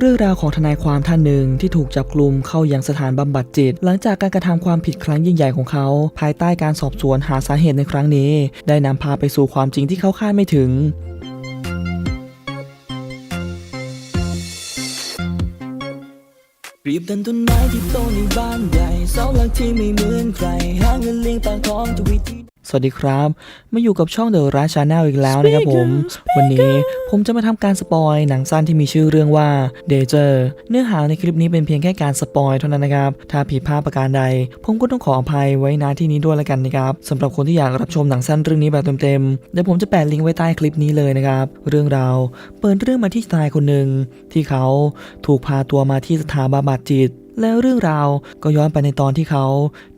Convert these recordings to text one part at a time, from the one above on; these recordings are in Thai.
เรื่องราวของทนายความท่านหนึ่งที่ถูกจับกลุ่มเข้ายังสถานบำบัดจิต หลังจากการกระทำความผิดครั้งยิ่งใหญ่ของเขา ภายใต้การสอบสวนหาสาเหตุในครั้งนี้ ได้นำพาไปสู่ความจริงที่เขาคาดไม่ถึงเปรียบดันต้นไม้ที่โตในบ้านใหญ่เสาหลักที่ไม่เหมือนใครหาเงินเลี้ยงปากท้องทุกวิธี สวัสดีครับ มาอยู่กับช่องเดอะราชาแนลอีกแล้วนะครับผม วันนี้ผมจะมาทำการสปอยหนังสั้นที่มีชื่อเรื่องว่าเดเจอร์เนื้อหาในคลิปนี้เป็นเพียงแค่การสปอยเท่านั้นนะครับ ถ้าผิดพลาดประการใด ผมก็ต้องขออภัยไว้ณที่นี้ด้วยละกันนะครับสำหรับคนที่อยากรับชมหนังสั้นเรื่องนี้แบบเต็มๆเดี๋ยวผมจะแปะลิงก์ไว้ใต้คลิปนี้เลยนะครับ เรื่องราวเปิดเรื่องมาที่ชายคนหนึ่งที่เขาถูกพาตัวมาที่สถาบันบำบัดจิต แล้วเรื่องราวก็ย้อนไปในตอนที่เขา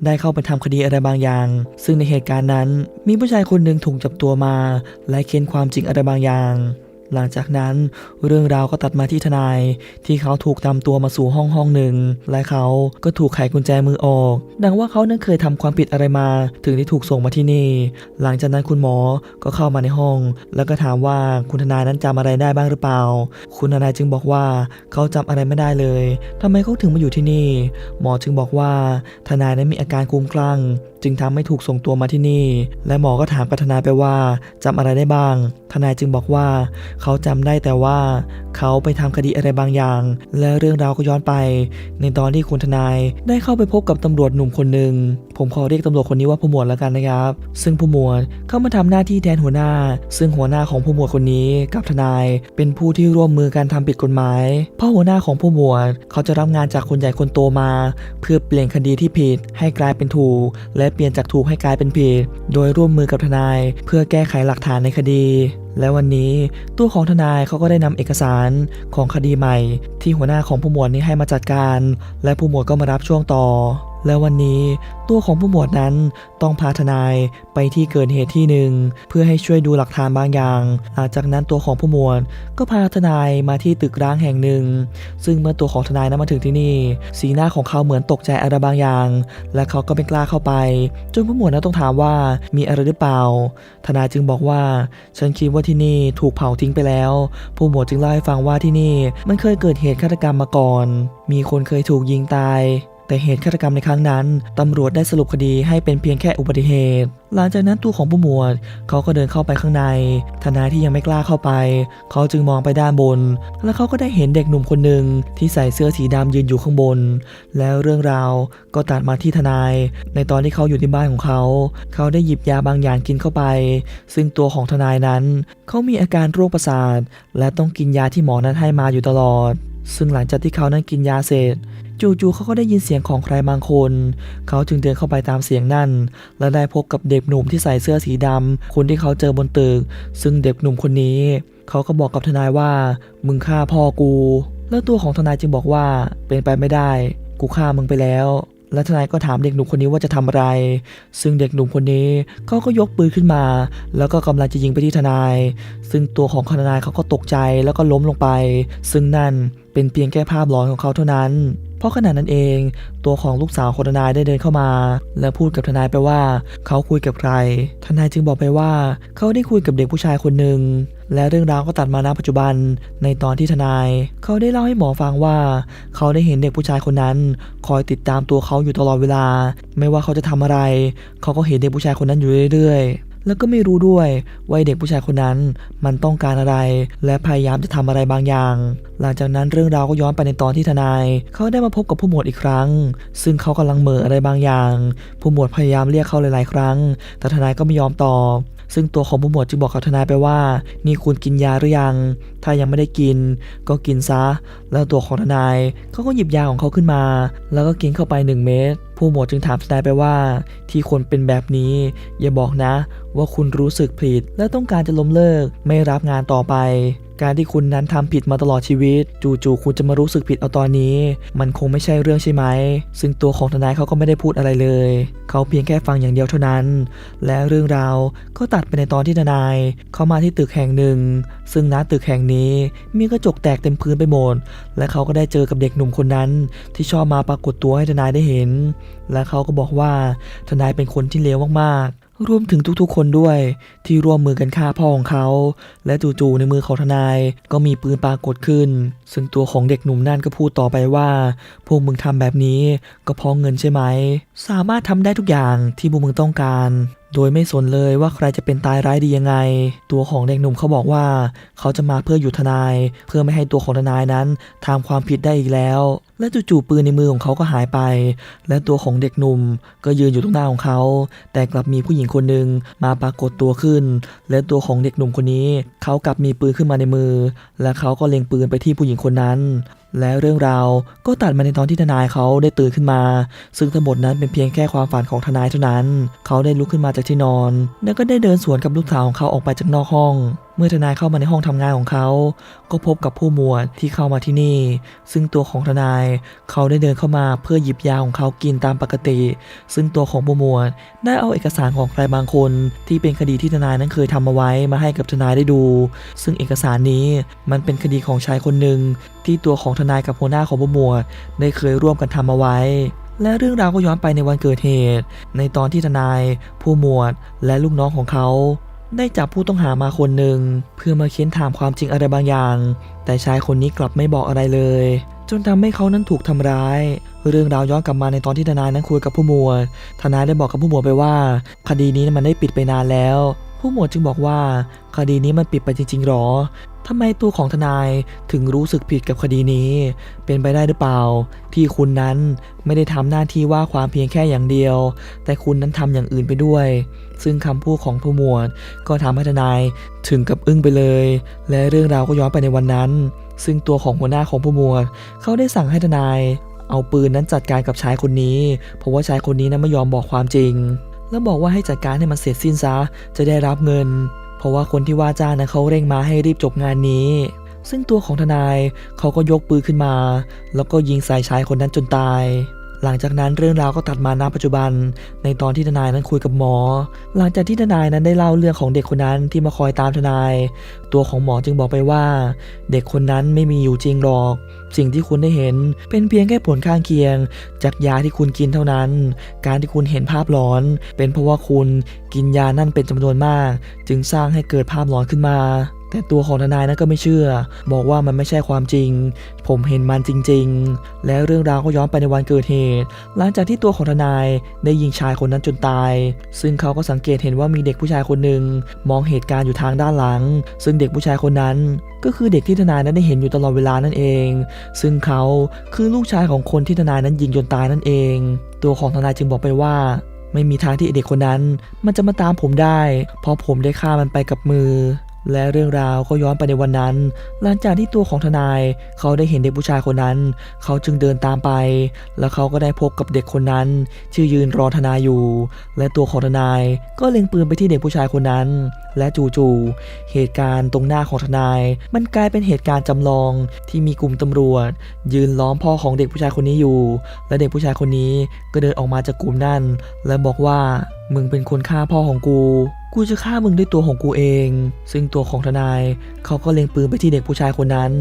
ได้เข้าไปทำคดีอะไรบางอย่าง ซึ่งในเหตุการณ์นั้นมีผู้ชายคนหนึ่งถูกจับตัวมา และเค้นความจริงอะไรบางอย่าง หลังจากนั้นเรื่องราวก็ตัดมาที่ทนายที่เขาถูกนำตัวมาสู่ห้องห้องหนึ่ง และเขาก็ถูกไขกุญแจมือออก ดังว่าเขานั้นเคยทำความผิดอะไรมา ถึงได้ถูกส่งมาที่นี่ หลังจากนั้นคุณหมอก็เข้ามาในห้อง แล้วก็ถามว่าคุณทนายนั้นจำอะไรได้บ้างหรือเปล่า คุณทนายจึงบอกว่าเขาจำอะไรไม่ได้เลยทำไมเขาถึงมาอยู่ที่นี่ หมอจึงบอกว่าทนายนั้นมีอาการคลุ้มคลั่งจึงทำให้ถูกส่งตัวมาที่นี่ และหมอก็ถามกับทนายไปว่าจำอะไรได้บ้าง ทนายจึงบอกว่า เขาจำได้แต่ว่า เขาไปทำคดีอะไรบางอย่าง และเรื่องราวก็ย้อนไป ในตอนที่คุณทนายได้เข้าไปพบกับตำรวจหนุ่มคนหนึ่งผมขอเรียกตำรวจคนนี้ว่าผู้หมวดแล้วกันนะครับ ซึ่งผู้หมวดเข้ามาทำหน้าที่แทนหัวหน้า ซึ่งหัวหน้าของผู้หมวดคนนี้กับทนาย เป็นผู้ที่ร่วมมือการทำผิดกฎหมาย เพราะหัวหน้าของผู้หมวด เขาจะรับงานจากคนใหญ่คนโตมา เพื่อเปลี่ยนคดีที่ผิดให้กลายเป็นถูกและเปลี่ยนจากถูกให้กลายเป็นผิด โดยร่วมมือกับทนาย เพื่อแก้ไขหลักฐานในคดี และวันนี้ตัวของทนายเขาก็ได้นำเอกสารของคดีใหม่ ที่หัวหน้าของผู้หมวดนี้ให้มาจัดการ และผู้หมวดก็มารับช่วงต่อ และวันนี้ตัวของผู้หมวดนั้นต้องพาทนายไปที่เกิดเหตุที่หนึ่งเพื่อให้ช่วยดูหลักฐานบางอย่าง หลังจากนั้นตัวของผู้หมวดก็พาทนายมาที่ตึกร้างแห่งหนึ่ง ซึ่งเมื่อตัวของทนายนั้นมาถึงที่นี่ สีหน้าของเขาเหมือนตกใจอะไรบางอย่าง และเขาก็ไม่กล้าเข้าไป จนผู้หมวดนั้นต้องถามว่ามีอะไรหรือเปล่า ทนายจึงบอกว่า ฉันคิดว่าที่นี่ถูกเผาทิ้งไปแล้ว ผู้หมวดจึงเล่าให้ฟังว่าที่นี่ มันเคยเกิดเหตุฆาตกรรมมาก่อน มีคนเคยถูกยิงตาย แต่เหตุฆาตกรรมในครั้งนั้นตำรวจได้สรุปคดีให้เป็นเพียงแค่อุบัติเหตุ หลังจากนั้นตัวของผู้หมวดเขาก็เดินเข้าไปข้างใน ทนายที่ยังไม่กล้าเข้าไป เขาจึงมองไปด้านบน แล้วเขาก็ได้เห็นเด็กหนุ่มคนหนึ่งที่ใส่เสื้อสีดำยืนอยู่ข้างบน แล้วเรื่องราวก็ตัดมาที่ทนาย ในตอนที่เขาอยู่ที่บ้านของเขา เขาได้หยิบยาบางอย่างกินเข้าไป ซึ่งตัวของทนายนั้น เขามีอาการโรคประสาท และต้องกินยาที่หมอนั้นให้มาอยู่ตลอด ซึ่งหลังจากที่เขานั้นกินยาเสร็จจู่ๆเขาก็ได้ยินเสียงของใครบางคน เขาจึงเดินเข้าไปตามเสียงนั่น และได้พบกับเด็กหนุ่มที่ใส่เสื้อสีดำคนที่เขาเจอบนตึก ซึ่งเด็กหนุ่มคนนี้ เขาก็บอกกับทนายว่า มึงฆ่าพ่อกู แล้วตัวของทนายจึงบอกว่า เป็นไปไม่ได้ กูฆ่ามึงไปแล้ว และทนายก็ถามเด็กหนุ่มคนนี้ว่าจะทำอะไร ซึ่งเด็กหนุ่มคนนี้เขาก็ยกปืนขึ้นมา แล้วก็กำลังจะยิงไปที่ทนาย ซึ่งตัวของทนายเขาก็ตกใจแล้วก็ล้มลงไป ซึ่งนั่นเป็นเพียงแค่ภาพหลอนของเขาเท่านั้น เพราะขณะนั้นเอง ตัวของลูกสาวของทนายได้เดินเข้ามา และพูดกับทนายไปว่า เขาคุยกับใคร ทนายจึงบอกไปว่า เขาได้คุยกับเด็กผู้ชายคนหนึ่ง และเรื่องราวก็ตัดมาณปัจจุบันในตอนที่ทนาย เขาได้เล่าให้หมอฟังว่า เขาได้เห็นเด็กผู้ชายคนนั้น คอยติดตามตัวเขาอยู่ตลอดเวลา ไม่ว่าเขาจะทำอะไร เขาก็เห็นเด็กผู้ชายคนนั้นอยู่เรื่อยๆ แล้วก็ไม่รู้ด้วยว่าเด็กผู้ชายคนนั้นมันต้องการอะไร และพยายามจะทำอะไรบางอย่าง หลังจากนั้นเรื่องราวก็ย้อนไปในตอนที่ทนาย เขาได้มาพบกับผู้หมวดอีกครั้ง ซึ่งเขากำลังเหม่ออะไรบางอย่าง ผู้หมวดพยายามเรียกเขาหลายๆ ครั้ง แต่ทนายก็ไม่ยอมตอบ ซึ่งตัวของผู้หมวดจึงบอกกับทนายไปว่า นี่คุณกินยาหรือยัง ถ้ายังไม่ได้กิน ก็กินซะ แล้วตัวของทนายเขาก็หยิบยาของเขาขึ้นมา แล้วก็กินเข้าไป 1 เม็ดผู้หมวดจึงถามทนายไปว่า ที่คนเป็นแบบนี้ อย่าบอกนะ ว่าคุณรู้สึกผิด และต้องการจะล้มเลิกไม่รับงานต่อไป การที่คุณนั้นทำผิดมาตลอดชีวิต จู่ๆคุณจะมารู้สึกผิดเอาตอนนี้ มันคงไม่ใช่เรื่องใช่ไหม ซึ่งตัวของทนายเขาก็ไม่ได้พูดอะไรเลย เขาเพียงแค่ฟังอย่างเดียวเท่านั้น และเรื่องราวก็ตัดไปในตอนที่ทนาย เขามาที่ตึกแห่งหนึ่ง ซึ่งณตึกแห่งนี้มีกระจกแตกเต็มพื้นไปหมด และเขาก็ได้เจอกับเด็กหนุ่มคนนั้น ที่ชอบมาปรากฏตัวให้ทนายได้เห็น และเขาก็บอกว่าทนายเป็นคนที่เลวมากๆ รวมถึงทุกๆคนด้วย ที่ร่วมมือกันฆ่าพ่อของเขา และจู่ๆในมือของทนายก็มีปืนปรากฏขึ้น ซึ่งตัวของเด็กหนุ่มนั่นก็พูดต่อไปว่า พวกมึงทำแบบนี้ก็เพราะเงินใช่ไหม สามารถทำได้ทุกอย่างที่พวกมึงต้องการ โดยไม่สนเลยว่าใครจะเป็นตายร้ายดียังไง ตัวของเด็กหนุ่มเขาบอกว่า เขาจะมาเพื่อหยุดทนาย เพื่อไม่ให้ตัวของทนายนั้นทำความผิดได้อีกแล้ว และจู่ๆปืนในมือของเขาก็หายไป และตัวของเด็กหนุ่มก็ยืนอยู่ตรงหน้าของเขา แต่กลับมีผู้หญิงคนหนึ่งมาปรากฏตัวขึ้น และตัวของเด็กหนุ่มคนนี้ เขากลับมีปืนขึ้นมาในมือ และเขาก็เล็งปืนไปที่ผู้หญิงคนนั้น และเรื่องราวก็ตัดมาในตอนที่ทนายเขาได้ตื่นขึ้นมา ซึ่งทั้งหมดนั้นเป็นเพียงแค่ความฝันของทนายเท่านั้น เขาได้ลุกขึ้นมาจากที่นอน แล้วก็ได้เดินสวนกับลูกสาวของเขาออกไปจากนอกห้อง มื่อทนายเข้ามาในห้องทำงานของเขา ก็พบกับผู้หมวดที่เข้ามาที่นี่ ซึ่งตัวของทนายเขาได้เดินเข้ามาเพื่อหยิบยาของเขากินตามปกติ ซึ่งตัวของผู้หมวดได้เอาเอกสารของใครบางคน ที่เป็นคดีที่ทนายนั้นเคยทำมาไว้มาให้กับทนายได้ดู ซึ่งเอกสารนี้มันเป็นคดีของชายคนหนึ่งที่ตัวของทนายกับหัวหน้าของผู้หมวดได้เคยร่วมกันทำมาไว้และเรื่องราวก็ย้อนไปในวันเกิดเหตุ ในตอนที่ทนาย ผู้หมวด และลูกน้องของเขา ได้จับผู้ต้องหามาคนหนึ่งเพื่อมาเค้นถามความจริงอะไรบางอย่าง แต่ชายคนนี้กลับไม่บอกอะไรเลย จนทำให้เขานั้นถูกทำร้าย เรื่องราวย้อนกลับมาในตอนที่ทนายนั้นคุยกับผู้หมวดทนายได้บอกกับผู้หมวดไปว่า คดีนี้มันได้ปิดไปนานแล้ว ผู้หมวดจึงบอกว่า คดีนี้มันปิดไปจริงๆหรอทำไมตัวของทนายถึงรู้สึกผิดกับคดีนี้ เป็นไปได้หรือเปล่า ที่คุณนั้นไม่ได้ทำหน้าที่ว่าความเพียงแค่อย่างเดียว แต่คุณนั้นทำอย่างอื่นไปด้วย ซึ่งคำพูดของผู้หมวดก็ทำให้ทนายถึงกับอึ้งไปเลย และเรื่องราวก็ย้อนไปในวันนั้น ซึ่งตัวของหัวหน้าของผู้หมวด เขาได้สั่งให้ทนาย เอาปืนนั้นจัดการกับชายคนนี้ เพราะว่าชายคนนี้นั้นไม่ยอมบอกความจริง แล้วบอกว่าให้จัดการให้มันเสร็จสิ้นซะจะได้รับเงิน เพราะว่าคนที่ว่าจ้างนะเขาเร่งมาให้รีบจบงานนี้ ซึ่งตัวของทนายเขาก็ยกปืนขึ้นมา แล้วก็ยิงใส่ชายคนนั้นจนตาย หลังจากนั้นเรื่องราวก็ตัดมาณปัจจุบัน ในตอนที่ทนายนั้นคุยกับหมอ หลังจากที่ทนายนั้นได้เล่าเรื่องของเด็กคนนั้นที่มาคอยตามทนาย ตัวของหมอจึงบอกไปว่า เด็กคนนั้นไม่มีอยู่จริงหรอก สิ่งที่คุณได้เห็น เป็นเพียงแค่ผลข้างเคียง จากยาที่คุณกินเท่านั้น การที่คุณเห็นภาพหลอน เป็นเพราะว่าคุณกินยานั่นเป็นจำนวนมาก จึงสร้างให้เกิดภาพหลอนขึ้นมา แต่ตัวของทนายนั้นก็ไม่เชื่อ บอกว่ามันไม่ใช่ความจริง ผมเห็นมันจริง ๆ และเรื่องราวก็ย้อนไปในวันเกิดเหตุ หลังจากที่ตัวของทนายได้ยิงชายคนนั้นจนตาย ซึ่งเขาก็สังเกตเห็นว่ามีเด็กผู้ชายคนหนึ่งมองเหตุการณ์อยู่ทางด้านหลัง ซึ่งเด็กผู้ชายคนนั้น ก็คือเด็กที่ทนายนั้นได้เห็นอยู่ตลอดเวลานั่นเอง ซึ่งเขาคือลูกชายของคนที่ทนายนั้นยิงจนตายนั่นเอง ตัวของทนายจึงบอกไปว่าไม่มีทางที่เด็กคนนั้น มันจะมาตามผมได้ เพราะผมได้ฆ่ามันไปกับมือ และเรื่องราวก็ย้อนไปในวันนั้น หลังจากที่ตัวของทนาย เขาได้เห็นเด็กผู้ชายคนนั้น เขาจึงเดินตามไป แล้วเขาก็ได้พบกับเด็กคนนั้น ชื่อยืนรอทนายอยู่ และตัวของทนายก็เล็งปืนไปที่เด็กผู้ชายคนนั้น และจู่ๆเหตุการณ์ตรงหน้าของทนาย มันกลายเป็นเหตุการณ์จำลองที่มีกลุ่มตำรวจ ยืนล้อมพ่อของเด็กผู้ชายคนนี้อยู่ และเด็กผู้ชายคนนี้ก็เดินออกมาจากกลุ่มนั่นและบอกว่ามึงเป็นคนฆ่าพ่อของกู กูจะฆ่ามึงด้วยตัวของกูเอง ซึ่งตัวของทนายเขาก็เล็งปืนไปที่เด็กผู้ชายคนนั้น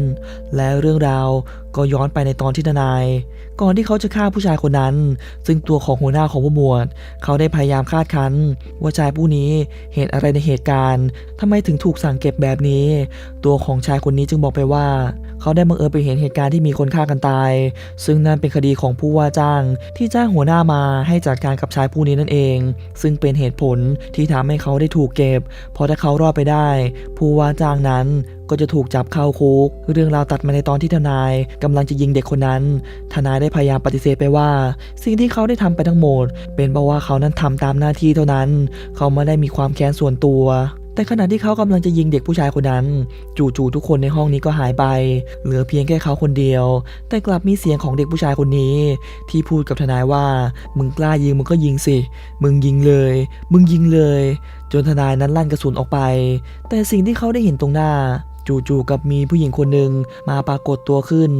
และเรื่องราวก็ย้อนไปในตอนที่ทนาย ก่อนที่เขาจะฆ่าผู้ชายคนนั้น ซึ่งตัวของหัวหน้าของผู้หมวด เขาได้พยายามคาดคั้น ว่าชายผู้นี้เห็นอะไรในเหตุการณ์ทำไมถึงถูกสั่งเก็บแบบนี้ ตัวของชายคนนี้จึงบอกไปว่า เขาได้บังเอิญไปเห็นเหตุการณ์ที่มีคนฆ่ากันตาย ซึ่งนั่นเป็นคดีของผู้ว่าจ้าง ที่จ้างหัวหน้ามาให้จัดการกับชายผู้นี้นั่นเอง ซึ่งเป็นเหตุผลที่ทำให้เขาได้ถูกเก็บ เพราะถ้าเขารอดไปได้ ผู้ว่าจ้างนั้นก็จะถูกจับเข้าคุก เรื่องราวตัดมาในตอนที่ทนายกำลังจะยิงเด็กคนนั้น ทนายได้พยายามปฏิเสธไปว่า สิ่งที่เขาได้ทำไปทั้งหมด เป็นเพราะว่าเขานั้นทำตามหน้าที่เท่านั้น เขาไม่ได้มีความแค้นส่วนตัว แต่ขณะที่เขากำลังจะยิงเด็กผู้ชายคนนั้น จู่ๆทุกคนในห้องนี้ก็หายไป เหลือเพียงแค่เขาคนเดียว แต่กลับมีเสียงของเด็กผู้ชายคนนี้ ที่พูดกับทนายว่า มึงกล้ายิงมึงก็ยิงสิ มึงยิงเลย มึงยิงเลย จนทนายนั้นลั่นกระสุนออกไป แต่สิ่งที่เขาได้เห็นตรงหน้าจู่ๆกับมีผู้หญิงคนหนึ่งมาปรากฏตัวขึ้น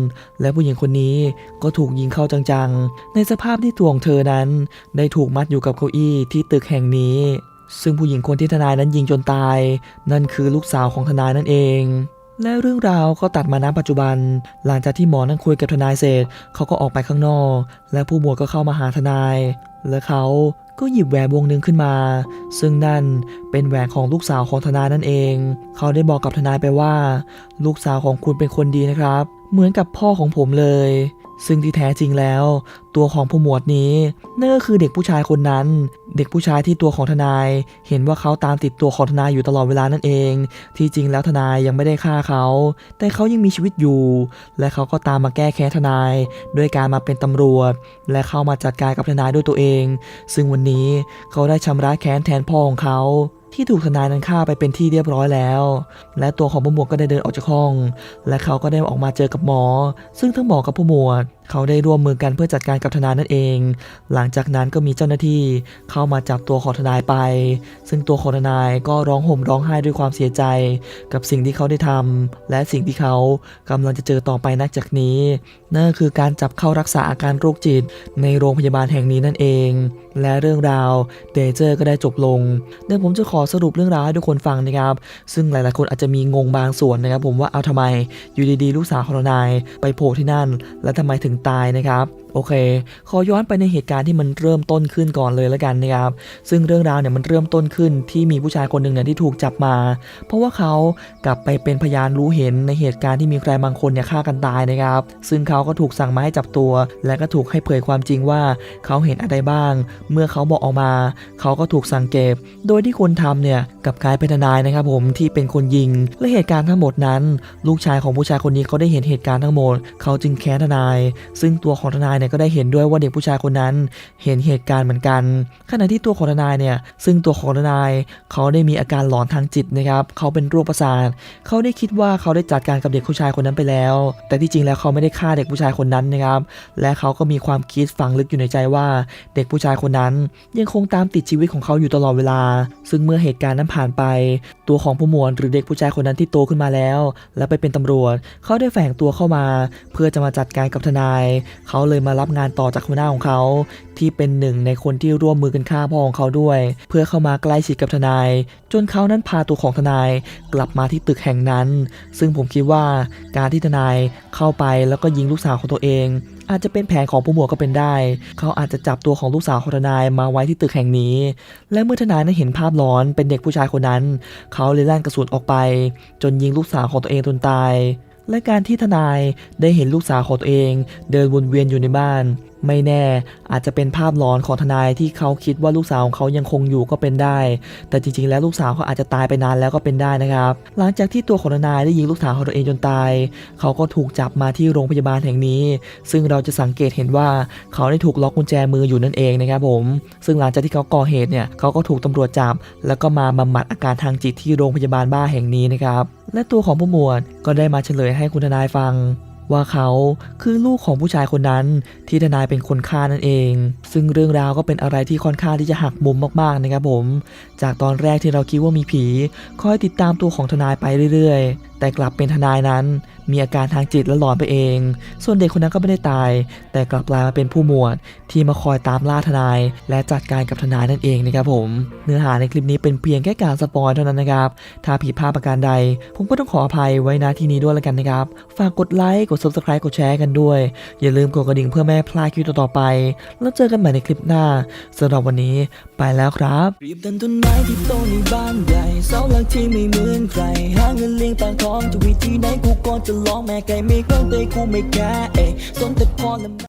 และผู้หญิงคนนี้ก็ถูกยิงเข้าจังๆ ในสภาพที่ตัวของเธอนั้น ได้ถูกมัดอยู่กับเก้าอี้ที่ตึกแห่งนี้ ซึ่งผู้หญิงคนที่ทนายนั้นยิงจนตาย นั่นคือลูกสาวของทนายนั่นเอง และเรื่องราวก็ตัดมาณปัจจุบัน หลังจากที่หมอนั่งคุยกับทนายเสร็จเขาก็ออกไปข้างนอก และผู้หมวดก็เข้ามาหาทนาย และเขาก็หยิบแหวนวงหนึ่งขึ้นมา ซึ่งนั่นเป็นแหวนของลูกสาวของทนายนั่นเอง เขาได้บอกกับทนายไปว่า ลูกสาวของคุณเป็นคนดีนะครับ เหมือนกับพ่อของผมเลย ซึ่งที่แท้จริงแล้ว ตัวของผู้หมวดนี้นั่นก็คือเด็กผู้ชายคนนั้น เด็กผู้ชายที่ตัวของทนาย เห็นว่าเขาตามติดตัวของทนายอยู่ตลอดเวลานั่นเอง ที่จริงแล้วทนายยังไม่ได้ฆ่าเขา แต่เขายังมีชีวิตอยู่ และเขาก็ตามมาแก้แค้นทนาย ด้วยการมาเป็นตำรวจ และเข้ามาจัดการกับทนายด้วยตัวเอง ซึ่งวันนี้เขาได้ชำระแค้นแทนพ่อของเขา ที่ถูกทนายนั้นฆ่าไปเป็นที่เรียบร้อยแล้ว และตัวของผู้หมวดก็ได้เดินออกจากห้อง และเขาก็ได้ออกมาเจอกับหมอ ซึ่งทั้งหมอกับผู้หมวด เขาได้ร่วมมือกันเพื่อจัดการกับทนายนั่นเอง หลังจากนั้นก็มีเจ้าหน้าที่เข้ามาจับตัวของทนายไป ซึ่งตัวของทนายก็ร้องห่มร้องไห้ด้วยความเสียใจ กับสิ่งที่เขาได้ทำและสิ่งที่เขากำลังจะเจอต่อไปนักจากนี้ นั่นคือการจับเข้ารักษาอาการโรคจิต ในโรงพยาบาลแห่งนี้นั่นเอง และเรื่องราวเดเจอร์ก็ได้จบลงเดี๋ยวผมจะขอสรุปเรื่องราวให้ทุกคนฟังนะครับ ซึ่งหลายๆคนอาจจะมีงงบางส่วนนะครับ ผมว่าเอาทำไมอยู่ดีๆ ลูกสาวของนายไปโผล่ที่นั่น แล้วทำไมถึงตายนะครับโอเค ขอย้อนไปในเหตุการณ์ที่มันเริ่มต้นขึ้นก่อนเลยแล้วกันนะครับ ซึ่งเรื่องราวเนี่ยมันเริ่มต้นขึ้นที่มีผู้ชายคนหนึ่งเนี่ยที่ถูกจับมา เพราะว่าเขากลับไปเป็นพยานรู้เห็นในเหตุการณ์ที่มีใครบางคนเนี่ยฆ่ากันตายนะครับ ซึ่งเขาก็ถูกสั่งมาให้จับตัว และก็ถูกให้เผยความจริงว่า เขาเห็นอะไรบ้าง เมื่อเขาบอกออกมา เขาก็ถูกสั่งเก็บ โดยที่คนทำเนี่ยกับกลายเป็นทนายนะครับผมที่เป็นคนยิง และเหตุการณ์ทั้งหมดนั้น ลูกชายของผู้ชายคนนี้เขาได้เห็นเหตุการณ์ทั้งหมด เขาจึงแค้นทนาย ซึ่งตัวของทนายเนี่ยก็ได้เห็นด้วยว่าเด็กผู้ชายคนนั้นเห็นเหตุการณ์เหมือนกัน ขณะที่ตัวของทนายเนี่ยซึ่งตัวของทนายเขาได้มีอาการหลอนทางจิตนะครับเขาเป็นโรคประสาทเขาได้คิดว่าเขาได้จัดการกับเด็กผู้ชายคนนั้นไปแล้ว แต่ที่จริงแล้วเขาไม่ได้ฆ่าเด็กผู้ชายคนนั้นนะครับและเขาก็มีความคิดฝังลึกอยู่ในใจว่า เด็กผู้ชายคนนั้นยังคงตามติดชีวิตของเขาอยู่ตลอดเวลา ซึ่งเมื่อเหตุการณ์นั้นผ่านไป ตัวของผู้หมวดหรือเด็กผู้ชายคนนั้นที่โตขึ้นมาแล้ว และไปเป็นตำรวจ เขาได้แฝงตัวเข้ามา เพื่อจะมาจัดการกับทนาย เขาเลยมารับงานต่อจากหัวหน้าของเขา ที่เป็นหนึ่งในคนที่ร่วมมือกันฆ่าพ่อของเขาด้วย เพื่อเข้ามาใกล้ชิดกับทนาย จนเขานั้นพาตัวของทนายกลับมาที่ตึกแห่งนั้น ซึ่งผมคิดว่าการที่ทนายเข้าไปแล้วก็ยิงลูกสาวของตัวเอง อาจจะเป็นแผนของผู้หมวดก็เป็นได้ เขาอาจจะจับตัวของลูกสาวของทนายมาไว้ที่ตึกแห่งนี้ และเมื่อทนายนั้นเห็นภาพหลอนเป็นเด็กผู้ชายคนนั้น เขาเลยลั่นกระสุนออกไป จนยิงลูกสาวของตัวเองจนตาย และการที่ทนายได้เห็นลูกสาวของตัวเอง เดินวนเวียนอยู่ในบ้าน ไม่แน่อาจจะเป็นภาพหลอนของทนายที่เขาคิดว่าลูกสาวของเขายังคงอยู่ก็เป็นได้ แต่จริงๆ แล้วลูกสาวเขาอาจจะตายไปนานแล้วก็เป็นได้นะครับ หลังจากที่ตัวของทนายได้ยิงลูกสาวของตัวเองจนตาย เขาก็ถูกจับมาที่โรงพยาบาลแห่งนี้ ซึ่งเราจะสังเกตเห็นว่าเขาได้ถูกล็อกกุญแจมืออยู่นั่นเองนะครับผม ซึ่งหลังจากที่เขาก่อเหตุเนี่ยเขาก็ถูกตำรวจจับ แล้วก็มาบำบัดอาการทางจิตที่โรงพยาบาลบ้าแห่งนี้นะครับ และตัวของผู้หมวดก็ได้มาเฉลยให้คุณทนายฟัง ว่าเขาคือลูกของผู้ชายคนนั้นที่ทนายเป็นคนฆ่านั่นเอง ซึ่งเรื่องราวก็เป็นอะไรที่ค่อนข้างที่จะหักมุมมากๆนะครับผม จากตอนแรกที่เราคิดว่ามีผี คอยติดตามตัวของทนายไปเรื่อยๆ แต่กลับเป็นทนายนั้น มีอาการทางจิตและหลอนไปเอง ส่วนเด็กคนนั้นก็ไม่ได้ตาย แต่กลับกลายมาเป็นผู้หมวด ที่มาคอยตามล่าทนาย และจัดการกับทนายนั่นเองนะครับผม เนื้อหาในคลิปนี้เป็นเพียงแค่การสปอยเท่านั้นนะครับ ถ้าผิดพลาดประการใด ผมก็ต้องขออภัยไว้ณที่นี้ด้วยแล้วกันนะครับ ฝากกดไลค์ กด subscribe กดแชร์กันด้วย อย่าลืมกดกระดิ่งเพื่อไม่พลาดคลิปต่อๆไป แล้วเจอกันใหม่ในคลิปหน้าสำหรับวันนี้ไปแล้วครับรีบดังต้นไม้ที่โตในบ้านใหญ่เสาหลักที่ไม่เหมือนใครหาเงินเลี้ยงปากท้องจะวิธีไหนกูก็จะลองแม่ไก่ไม่กล้องเตะกูไม่แก่เอ้สนแต่พอแล้ว